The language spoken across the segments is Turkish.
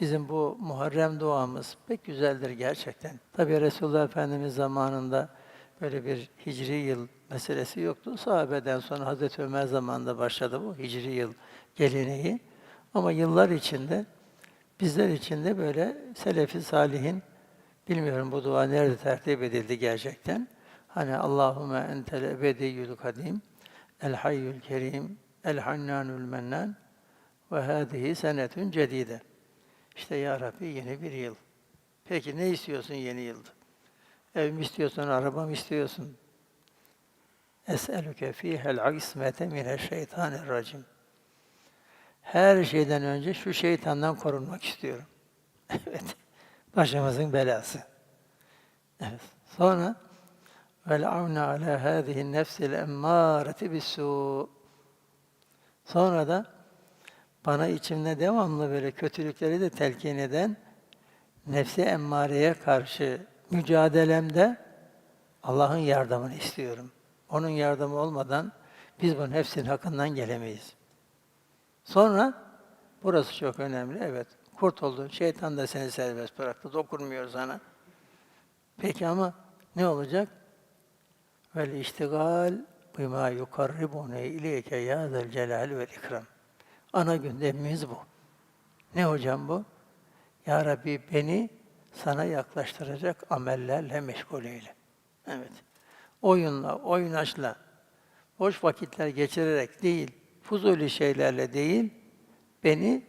Bizim bu Muharrem duamız pek güzeldir gerçekten. Tabi Resulullah Efendimiz zamanında böyle bir hicri yıl meselesi yoktu. Sahabeden sonra Hazreti Ömer zamanında başladı bu hicri yıl geleneği. Ama yıllar içinde bizler için de böyle Selefi Salihin bilmiyorum bu dua nerede tertip edildi gerçekten. Hani Allahümme entel ebediyyül kadim, el hayyül kerim, el hannanül mennan ve hâzihi senetün cedide. İşte ya Rabbi yeni bir yıl. Peki ne istiyorsun yeni yılda? Ev mi istiyorsun, araba mı istiyorsun? Es'elüke fîhel ismete mineşşeytanirracim. Her şeyden önce şu şeytandan korunmak istiyorum. evet. Başımızın belası. Evet. Sonra vel avne ala hâzihi nefsil emmâreti bissû. Sonra da bana içimde devamlı böyle kötülükleri de telkin eden nefsi emmareye karşı mücadelemde Allah'ın yardımını istiyorum. Onun yardımı olmadan biz bunun hepsinin hakkından gelemeyiz. Sonra burası çok önemli. Evet, kurtuldun. Şeytan da seni serbest bıraktı. Dokunmuyor sana. Peki ama ne olacak? Vel iştigal bima yukarribune ileyke ya zel celal ve ikram. Ana gündemimiz bu. Ne hocam bu? Ya Rabbi beni sana yaklaştıracak amellerle meşgul eyle. Evet. Oyunla, oynaşla, boş vakitler geçirerek değil, fuzuli şeylerle değil, beni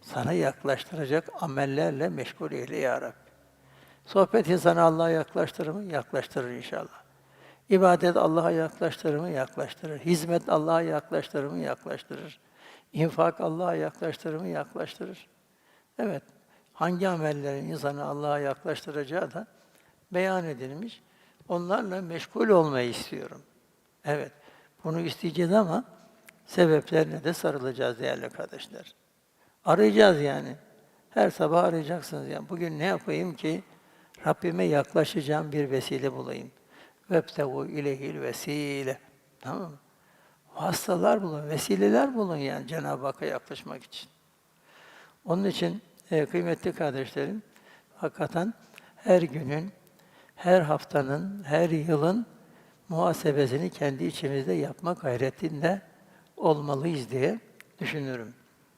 sana yaklaştıracak amellerle meşgul eyle ya Rabbi. Sohbet insanı Allah'a yaklaştırır mı? Yaklaştırır inşallah. İbadet Allah'a yaklaştırır mı? Yaklaştırır. Hizmet Allah'a yaklaştırır mı? Yaklaştırır. İnfak Allah'a yaklaştırır mı? Yaklaştırır. Evet, hangi amellerin insanı Allah'a yaklaştıracağı da beyan edilmiş. Onlarla meşgul olmayı istiyorum. Evet, bunu isteyeceğiz ama sebeplerine de sarılacağız değerli kardeşler. Arayacağız yani. Her sabah arayacaksınız yani. Bugün ne yapayım ki Rabbime yaklaşacağım bir vesile bulayım. Vebtevu ilehil vesile. Tamam mı? Vasıtalar bulun, vesileler bulun yani Cenab-ı Hakk'a yaklaşmak için. Onun için e, kıymetli kardeşlerim, hakikaten her günün, her haftanın, her yılın muhasebesini kendi içimizde yapma gayretinde olmalıyız diye düşünüyorum.